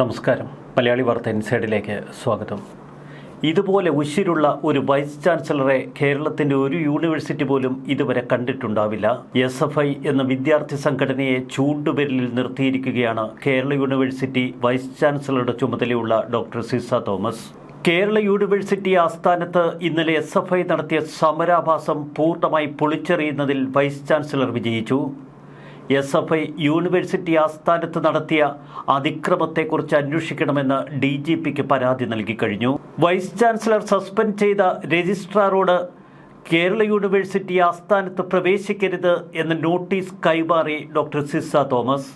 നമസ്കാരം. മലയാളി വാർത്ത ഇൻസൈഡിലേക്ക് സ്വാഗതം. ഇതുപോലെ ഉശിരുള്ള ഒരു വൈസ് ചാൻസലറെ കേരളത്തിന്റെ ഒരു യൂണിവേഴ്സിറ്റി പോലും ഇതുവരെ കണ്ടിട്ടുണ്ടാവില്ല. എസ് എഫ് ഐ എന്ന വിദ്യാർത്ഥി സംഘടനയെ ചൂണ്ടുപെരലിൽ നിർത്തിയിരിക്കുകയാണ് കേരള യൂണിവേഴ്സിറ്റി വൈസ് ചാൻസലറുടെ ചുമതലയുള്ള ഡോക്ടർ സിസ തോമസ്. കേരള യൂണിവേഴ്സിറ്റി ആസ്ഥാനത്ത് ഇന്നലെ എസ് എഫ് ഐ നടത്തിയ സമരാഭാസം പൂർണമായി പൊളിച്ചെറിയുന്നതിൽ വൈസ് ചാൻസലർ വിജയിച്ചു. എസ് എഫ് ഐ യൂണിവേഴ്സിറ്റി ആസ്ഥാനത്ത് നടത്തിയ അതിക്രമത്തെക്കുറിച്ച് അന്വേഷിക്കണമെന്ന് ഡി ജി പിക്ക് പരാതി നൽകിക്കഴിഞ്ഞു വൈസ് ചാൻസലർ സസ്പെൻഡ് ചെയ്ത രജിസ്ട്രാറോട് കേരള യൂണിവേഴ്സിറ്റി ആസ്ഥാനത്ത് പ്രവേശിക്കരുത് എന്ന നോട്ടീസ് കൈമാറി ഡോക്ടർ സിസ തോമസ്.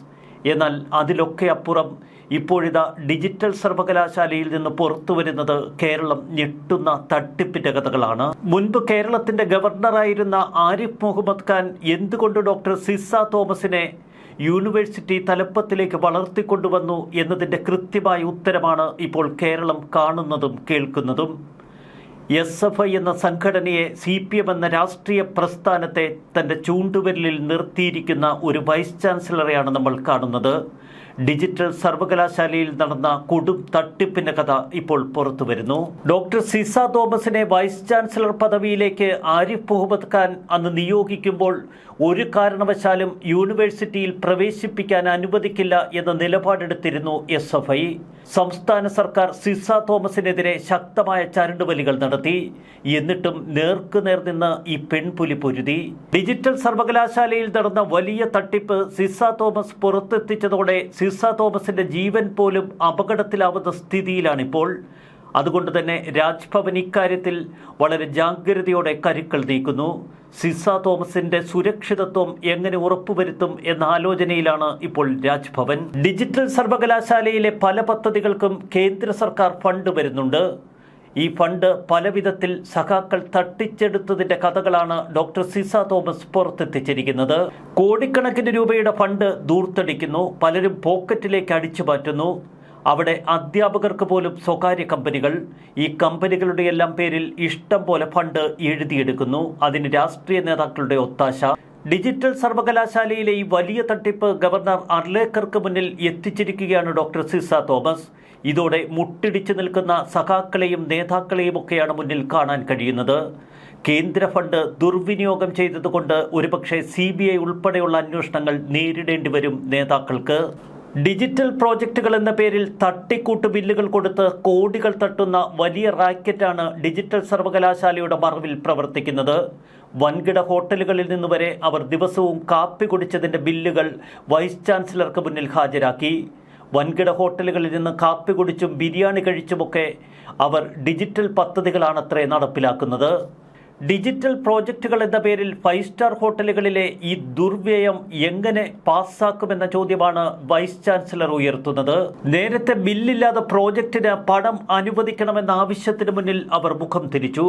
എന്നാൽ അതിലൊക്കെ അപ്പുറം ഇപ്പോഴിതാ ഡിജിറ്റൽ സർവകലാശാലയിൽ നിന്ന് പുറത്തു വരുന്നത് കേരളം ഞെട്ടുന്ന തട്ടിപ്പിന്റെ കഥകളാണ്. മുൻപ് കേരളത്തിന്റെ ഗവർണറായിരുന്ന ആരിഫ് മുഹമ്മദ് ഖാൻ എന്തുകൊണ്ട് ഡോക്ടർ സിസ തോമസിനെ യൂണിവേഴ്സിറ്റി തലപ്പത്തിലേക്ക് വളർത്തിക്കൊണ്ടുവന്നു എന്നതിന്റെ കൃത്യമായ ഉത്തരമാണ് ഇപ്പോൾ കേരളം കാണുന്നതും കേൾക്കുന്നതും. എസ് എഫ് ഐ എന്ന സംഘടനയെ സി പി എം എന്ന രാഷ്ട്രീയ പ്രസ്ഥാനത്തെ തന്റെ ചൂണ്ടുവിരലിൽ നിർത്തിയിരിക്കുന്ന ഒരു വൈസ് ചാൻസലറെയാണ് നമ്മൾ കാണുന്നത്. ഡിജിറ്റൽ സർവകലാശാലയിൽ നടന്ന കൊടും തട്ടിപ്പിന്റെ കഥ ഇപ്പോൾ പുറത്തു വരുന്നു. ഡോക്ടർ സിസ തോമസിനെ വൈസ് ചാൻസലർ പദവിയിലേക്ക് ആരിഫ് മുഹമ്മദ് ഖാൻ അന്ന് നിയോഗിക്കുമ്പോൾ ഒരു കാരണവശാലും യൂണിവേഴ്സിറ്റിയിൽ പ്രവേശിപ്പിക്കാൻ അനുവദിക്കില്ല എന്ന നിലപാടെടുത്തിരുന്നു എസ് എഫ് ഐ. സംസ്ഥാന സർക്കാർ സിസ തോമസിനെതിരെ ശക്തമായ ചരണ്ടുവലികൾ നടത്തി. എന്നിട്ടും നേർക്കുനേർ നിന്ന് ഈ പെൺപുലി പൊരുതി. ഡിജിറ്റൽ സർവകലാശാലയിൽ നടന്ന വലിയ തട്ടിപ്പ് സിസ തോമസ് പുറത്തെത്തിച്ചതോടെ സിസ തോമസിന്റെ ജീവൻ പോലും അപകടത്തിലാവുന്ന സ്ഥിതിയിലാണിപ്പോൾ. അതുകൊണ്ട് രാജ്ഭവൻ ഇക്കാര്യത്തിൽ വളരെ ജാഗ്രതയോടെ കരുക്കൾ നീക്കുന്നു. സിസ തോമസിന്റെ സുരക്ഷിതത്വം എങ്ങനെ ഉറപ്പുവരുത്തും എന്ന ആലോചനയിലാണ് ഇപ്പോൾ രാജ്ഭവൻ. ഡിജിറ്റൽ സർവകലാശാലയിലെ പല പദ്ധതികൾക്കും കേന്ദ്ര സർക്കാർ ഫണ്ട് വരുന്നുണ്ട്. ഈ ഫണ്ട് പല വിധത്തിൽ സഖാക്കൾ തട്ടിച്ചെടുത്തതിന്റെ കഥകളാണ് ഡോക്ടർ സിസ തോമസ് പുറത്തെത്തിച്ചിരിക്കുന്നത്. കോടിക്കണക്കിന് രൂപയുടെ ഫണ്ട് ദൂർത്തടിക്കുന്നു. പലരും പോക്കറ്റിലേക്ക് അടിച്ചു മാറ്റുന്നു. അവിടെ അധ്യാപകർക്ക് പോലും സ്വകാര്യ കമ്പനികൾ ഈ കമ്പനികളുടെ എല്ലാം പേരിൽ ഇഷ്ടം പോലെ ഫണ്ട് എഴുതിയെടുക്കുന്നു. അതിന് രാഷ്ട്രീയ നേതാക്കളുടെ ഒത്താശ. ഡിജിറ്റൽ സർവകലാശാലയിലെ ഈ വലിയ തട്ടിപ്പ് ഗവർണർ അർലേക്കർക്ക് മുന്നിൽ എത്തിച്ചിരിക്കുകയാണ് ഡോക്ടർ സിസ തോമസ്. ഇതോടെ മുട്ടിടിച്ചു നിൽക്കുന്ന സഖാക്കളെയും നേതാക്കളെയും ഒക്കെയാണ് മുന്നിൽ കാണാൻ കഴിയുന്നത്. കേന്ദ്ര ഫണ്ട് ദുർവിനിയോഗം ചെയ്തതുകൊണ്ട് ഒരുപക്ഷെ സി ബി ഐ ഉൾപ്പെടെയുള്ള അന്വേഷണങ്ങൾ നേരിടേണ്ടി വരും നേതാക്കൾക്ക്. ഡിജിറ്റൽ പ്രോജക്റ്റുകൾ എന്ന പേരിൽ തട്ടിക്കൂട്ട് ബില്ലുകൾ കൊടുത്ത് കോടികൾ തട്ടുന്ന വലിയ റാക്കറ്റാണ് ഡിജിറ്റൽ സർവകലാശാലയുടെ മറവിൽ പ്രവർത്തിക്കുന്നത്. വൻകിട ഹോട്ടലുകളിൽ നിന്ന് വരെ അവർ ദിവസവും കാപ്പി കുടിച്ചതിന്റെ ബില്ലുകൾ വൈസ് ചാൻസലർക്ക് മുന്നിൽ ഹാജരാക്കി. വൻകിട ഹോട്ടലുകളിൽ നിന്ന് കാപ്പി കുടിച്ചും ബിരിയാണി കഴിച്ചുമൊക്കെ അവർ ഡിജിറ്റൽ പദ്ധതികളാണത്രേ നടപ്പിലാക്കുന്നത്. ഡിജിറ്റൽ പ്രോജക്റ്റുകൾ എന്ന പേരിൽ ഫൈവ് സ്റ്റാർ ഹോട്ടലുകളിലെ ഈ ദുർവ്യയം എങ്ങനെ പാസ്സാക്കുമെന്ന ചോദ്യമാണ് വൈസ് ചാൻസലർ ഉയർത്തുന്നത്. നേരത്തെ ബില്ലില്ലാതെ പ്രോജക്റ്റിന് പണം അനുവദിക്കണമെന്ന ആവശ്യത്തിന് മുന്നിൽ അവർ മുഖം തിരിച്ചു.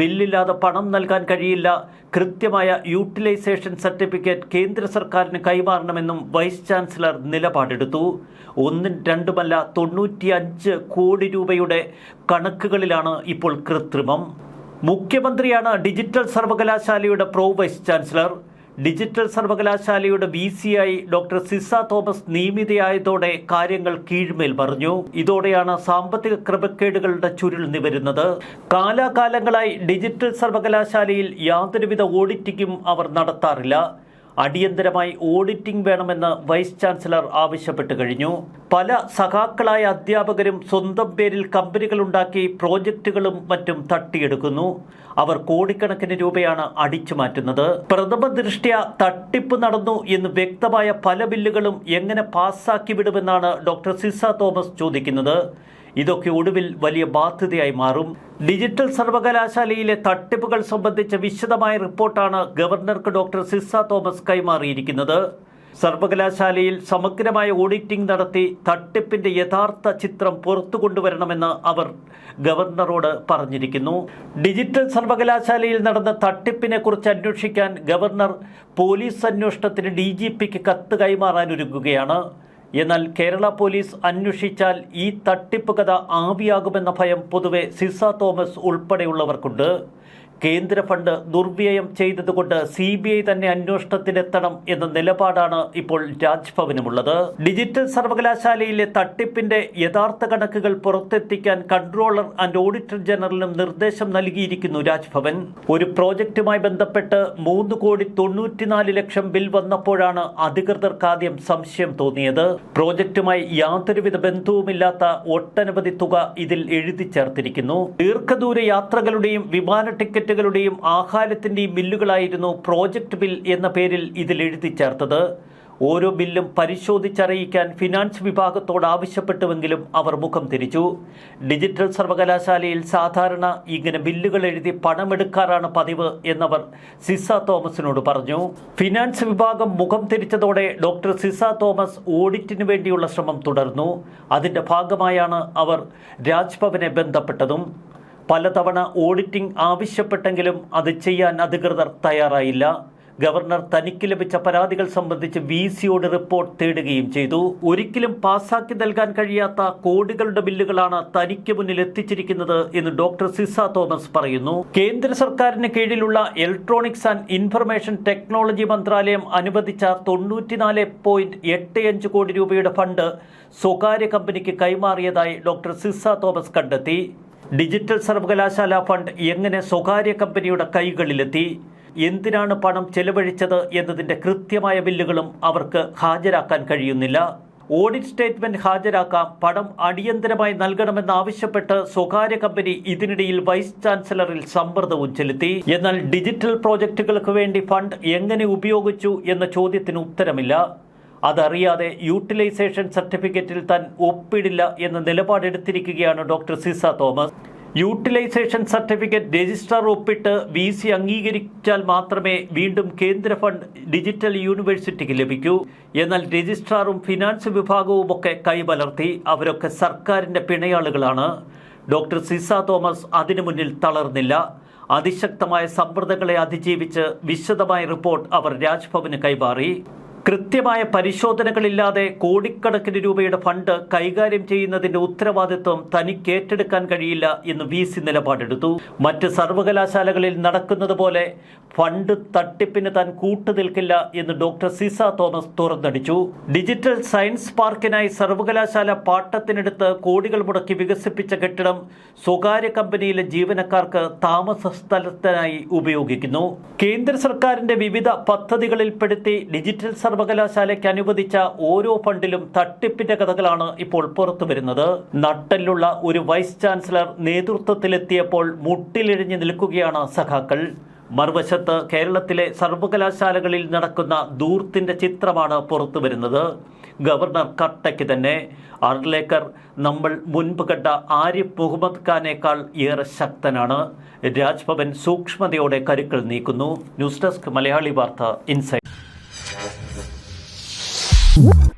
ബില്ലില്ലാതെ പണം നൽകാൻ കഴിയില്ല. കൃത്യമായ യൂട്ടിലൈസേഷൻ സർട്ടിഫിക്കറ്റ് കേന്ദ്ര സർക്കാരിന് കൈമാറണമെന്നും വൈസ് ചാൻസലർ നിലപാടെടുത്തു. ഒന്നും രണ്ടുമല്ല തൊണ്ണൂറ്റിയഞ്ച് കോടി രൂപയുടെ കണക്കുകളിലാണ് ഇപ്പോൾ കൃത്രിമം. മുഖ്യമന്ത്രിയാണ് ഡിജിറ്റൽ സർവകലാശാലയുടെ പ്രോ വൈസ് ചാൻസലർ. ഡിജിറ്റൽ സർവകലാശാലയുടെ വി സി ആയി ഡോക്ടർ സിസ തോമസ് നിയമിതയായതോടെ കാര്യങ്ങൾ കീഴ്മേൽ പറഞ്ഞു ഇതോടെയാണ് സാമ്പത്തിക ക്രമക്കേടുകളുടെ ചുരുൾ നിവരുന്നത്. കാലാകാലങ്ങളായി ഡിജിറ്റൽ സർവകലാശാലയിൽ യാതൊരുവിധ ഓഡിറ്റിങ്ങും അവർ നടത്താറില്ല. അടിയന്തരമായി ഓഡിറ്റിംഗ് വേണമെന്ന് വൈസ് ചാൻസലർ ആവശ്യപ്പെട്ടു കഴിഞ്ഞു. പല സഖാക്കളായ അധ്യാപകരും സ്വന്തം പേരിൽ കമ്പനികളുണ്ടാക്കി പ്രോജക്റ്റുകളും മറ്റും തട്ടിയെടുക്കുന്നു. അവർ കോടിക്കണക്കിന് രൂപയാണ് അടിച്ചു മാറ്റുന്നത്. പ്രഥമ ദൃഷ്ട്യ തട്ടിപ്പ് നടന്നു എന്ന് വ്യക്തമായ പല ബില്ലുകളും എങ്ങനെ പാസ്സാക്കി വിടുമെന്നാണ് ഡോക്ടർ സിസ തോമസ് ചോദിക്കുന്നത്. ഇതൊക്കെ ഒടുവിൽ വലിയ ബാധ്യതയായി മാറും. ഡിജിറ്റൽ സർവകലാശാലയിലെ തട്ടിപ്പുകൾ സംബന്ധിച്ച വിശദമായ റിപ്പോർട്ടാണ് ഗവർണർക്ക് ഡോക്ടർ സിസ തോമസ് കൈമാറിയിരിക്കുന്നത്. സർവകലാശാലയിൽ സമഗ്രമായ ഓഡിറ്റിംഗ് നടത്തി തട്ടിപ്പിന്റെ യഥാർത്ഥ ചിത്രം പുറത്തു കൊണ്ടുവരണമെന്ന് അവർ ഗവർണറോട് പറഞ്ഞിരിക്കുന്നു. ഡിജിറ്റൽ സർവകലാശാലയിൽ നടന്ന തട്ടിപ്പിനെ കുറിച്ച് അന്വേഷിക്കാൻ ഗവർണർ പോലീസ് അന്വേഷണത്തിന് ഡി ജി പിക്ക് കത്ത് കൈമാറാനൊരുങ്ങുകയാണ് എന്നാൽ കേരള പോലീസ് അന്വേഷിച്ചാൽ ഈ തട്ടിപ്പ് കഥ ആവിയാകുമെന്ന ഭയം പൊതുവെ സിസ തോമസ് ഉൾപ്പെടെയുള്ളവർക്കുണ്ട്. കേന്ദ്ര ഫണ്ട് ദുർവ്യയം ചെയ്തതുകൊണ്ട് സി ബി ഐ തന്നെ അന്വേഷണത്തിനെത്തണം എന്ന നിലപാടാണ് ഇപ്പോൾ രാജ്ഭവനുമുള്ളത് ഡിജിറ്റൽ സർവകലാശാലയിലെ തട്ടിപ്പിന്റെ യഥാർത്ഥ കണക്കുകൾ പുറത്തെത്തിക്കാൻ കൺട്രോളർ ആൻഡ് ഓഡിറ്റർ ജനറലിനും നിർദ്ദേശം നൽകിയിരിക്കുന്നു രാജ്ഭവൻ ഒരു പ്രോജക്റ്റുമായി ബന്ധപ്പെട്ട് മൂന്ന് കോടി തൊണ്ണൂറ്റിനാല് ലക്ഷം ബിൽ വന്നപ്പോഴാണ് അധികൃതർക്ക് ആദ്യം സംശയം തോന്നിയത്. പ്രോജക്റ്റുമായി യാതൊരുവിധ ബന്ധവുമില്ലാത്ത ഒട്ടനവധി തുക ഇതിൽ എഴുതി ചേർത്തിരിക്കുന്നു. ദീർഘദൂര യാത്രകളുടെയും വിമാന ടിക്കറ്റുകളുടെയും ആഹാരത്തിന്റെയും ബില്ലുകളായിരുന്നു പ്രോജക്റ്റ് ബിൽ എന്ന പേരിൽ ഇതിൽ എഴുതി ചേർത്തത്. ഓരോ ബില്ലും പരിശോധിച്ചറിയിക്കാൻ ഫിനാൻസ് വിഭാഗത്തോട് ആവശ്യപ്പെട്ടുവെങ്കിലും അവർ മുഖം തിരിച്ചു. ഡിജിറ്റൽ സർവകലാശാലയിൽ സാധാരണ ഇങ്ങനെ ബില്ലുകൾ എഴുതി പണമെടുക്കാറാണ് പതിവ് എന്നവർ സിസ തോമസിനോട് പറഞ്ഞു. ഫിനാൻസ് വിഭാഗം മുഖം തിരിച്ചതോടെ ഡോക്ടർ സിസ തോമസ് ഓഡിറ്റിനു വേണ്ടിയുള്ള ശ്രമം തുടർന്നു. അതിന്റെ ഭാഗമായാണ് അവർ രാജ്ഭവനെ ബന്ധപ്പെട്ടതും. പലതവണ ഓഡിറ്റിംഗ് ആവശ്യപ്പെട്ടെങ്കിലും അത് ചെയ്യാൻ അധികൃതർ തയ്യാറായില്ല. ഗവർണർ തനിക്ക് ലഭിച്ച പരാതികൾ സംബന്ധിച്ച് വി സിയോട് റിപ്പോർട്ട് തേടുകയും ചെയ്തു. ഒരിക്കലും പാസാക്കി നൽകാൻ കഴിയാത്ത കോടികളുടെ ബില്ലുകളാണ് തനിക്ക് മുന്നിൽ എത്തിച്ചിരിക്കുന്നത് എന്ന് ഡോക്ടർ സിസ തോമസ് പറയുന്നു. കേന്ദ്ര സർക്കാരിന് കീഴിലുള്ള ഇലക്ട്രോണിക്സ് ആൻഡ് ഇൻഫർമേഷൻ ടെക്നോളജി മന്ത്രാലയം അനുവദിച്ച തൊണ്ണൂറ്റിനാല് പോയിന്റ് എട്ട് അഞ്ച് കോടി രൂപയുടെ ഫണ്ട് സ്വകാര്യ കമ്പനിക്ക് കൈമാറിയതായി ഡോക്ടർ സിസ തോമസ് കണ്ടെത്തി. ഡിജിറ്റൽ സർവകലാശാല ഫണ്ട് എങ്ങനെ സ്വകാര്യ കമ്പനിയുടെ കൈകളിലെത്തി? എന്തിനാണ് പണം ചെലവഴിച്ചത് എന്നതിന്റെ കൃത്യമായ ബില്ലുകളും അവർക്ക് ഹാജരാക്കാൻ കഴിയുന്നില്ല. ഓഡിറ്റ് സ്റ്റേറ്റ്മെന്റ് ഹാജരാക്കാം പണം അടിയന്തരമായി നൽകണമെന്നാവശ്യപ്പെട്ട് സ്വകാര്യ കമ്പനി ഇതിനിടയിൽ വൈസ് ചാൻസലറിൽ സമ്മർദ്ദവും ചെലുത്തി. എന്നാൽ ഡിജിറ്റൽ പ്രോജക്റ്റുകൾക്ക് വേണ്ടി ഫണ്ട് എങ്ങനെ ഉപയോഗിച്ചു എന്ന ചോദ്യത്തിന് ഉത്തരമില്ല. അതറിയാതെ യൂട്ടിലൈസേഷൻ സർട്ടിഫിക്കറ്റിൽ താൻ ഒപ്പിടില്ല എന്ന നിലപാടെടുത്തിരിക്കുകയാണ് doctor Ciza Thomas. Utilisation certificate registrar ഒപ്പിട്ട് വി സി അംഗീകരിച്ചാൽ മാത്രമേ വീണ്ടും കേന്ദ്ര ഫണ്ട് ഡിജിറ്റൽ യൂണിവേഴ്സിറ്റിക്ക് ലഭിക്കൂ. എന്നാൽ രജിസ്ട്രാറും ഫിനാൻസ് വിഭാഗവും ഒക്കെ കൈമലർത്തി. അവരൊക്കെ സർക്കാരിന്റെ പിണയാളുകളാണ്. ഡോക്ടർ സിസ തോമസ് അതിനു മുന്നിൽ തളർന്നില്ല. അതിശക്തമായ സമ്മർദ്ദങ്ങളെ അതിജീവിച്ച് വിശദമായ റിപ്പോർട്ട് അവർ രാജ്ഭവന് കൈമാറി. കൃത്യമായ പരിശോധനകളില്ലാതെ കോടിക്കണക്കിന് രൂപയുടെ ഫണ്ട് കൈകാര്യം ചെയ്യുന്നതിന്റെ ഉത്തരവാദിത്വം തനിക്ക് ഏറ്റെടുക്കാൻ കഴിയില്ല എന്ന് വി സി നിലപാടെടുത്തു. മറ്റ് സർവകലാശാലകളിൽ നടക്കുന്നത് പോലെ ഫണ്ട് തട്ടിപ്പിന് താൻ കൂട്ടുനിൽക്കില്ല എന്ന് ഡോക്ടർ സിസ തോമസ് തുറന്നടിച്ചു. ഡിജിറ്റൽ സയൻസ് പാർക്കിനായി സർവകലാശാല പാട്ടത്തിനെടുത്ത് കോടികൾ മുടക്കി വികസിപ്പിച്ച കെട്ടിടം സ്വകാര്യ കമ്പനിയിലെ ജീവനക്കാർക്ക് താമസ സ്ഥലത്തിനായി ഉപയോഗിക്കുന്നു. കേന്ദ്ര സർക്കാരിന്റെ വിവിധ പദ്ധതികളിൽപ്പെടുത്തി ഡിജിറ്റൽ സർവകലാശാലയ്ക്ക് അനുവദിച്ച ഓരോ ഫണ്ടിലും തട്ടിപ്പിന്റെ കഥകളാണ് ഇപ്പോൾ പുറത്തു വരുന്നത്. നട്ടലുള്ള ഒരു വൈസ് ചാൻസലർ നേതൃത്വത്തിലെത്തിയപ്പോൾ മുട്ടിലിഴിഞ്ഞു നിൽക്കുകയാണ് സഖാക്കൾ. മറുവശത്ത് കേരളത്തിലെ സർവകലാശാലകളിൽ നടക്കുന്ന ദൂർത്തിന്റെ ചിത്രമാണ് പുറത്തു വരുന്നത്. ഗവർണർ കട്ടയ്ക്ക് തന്നെ. അർലേക്കർ നമ്മൾ മുൻപ് കണ്ട ആരിഫ് മുഹമ്മദ് ഖാനേക്കാൾ ഏറെ ശക്തനാണ്. രാജ്ഭവൻ സൂക്ഷ്മതയോടെ കരുക്കൾ നീക്കുന്നു. ന്യൂസ് ഡെസ്ക് മലയാളി വാർത്ത ഇൻസൈറ്റ് Whoop.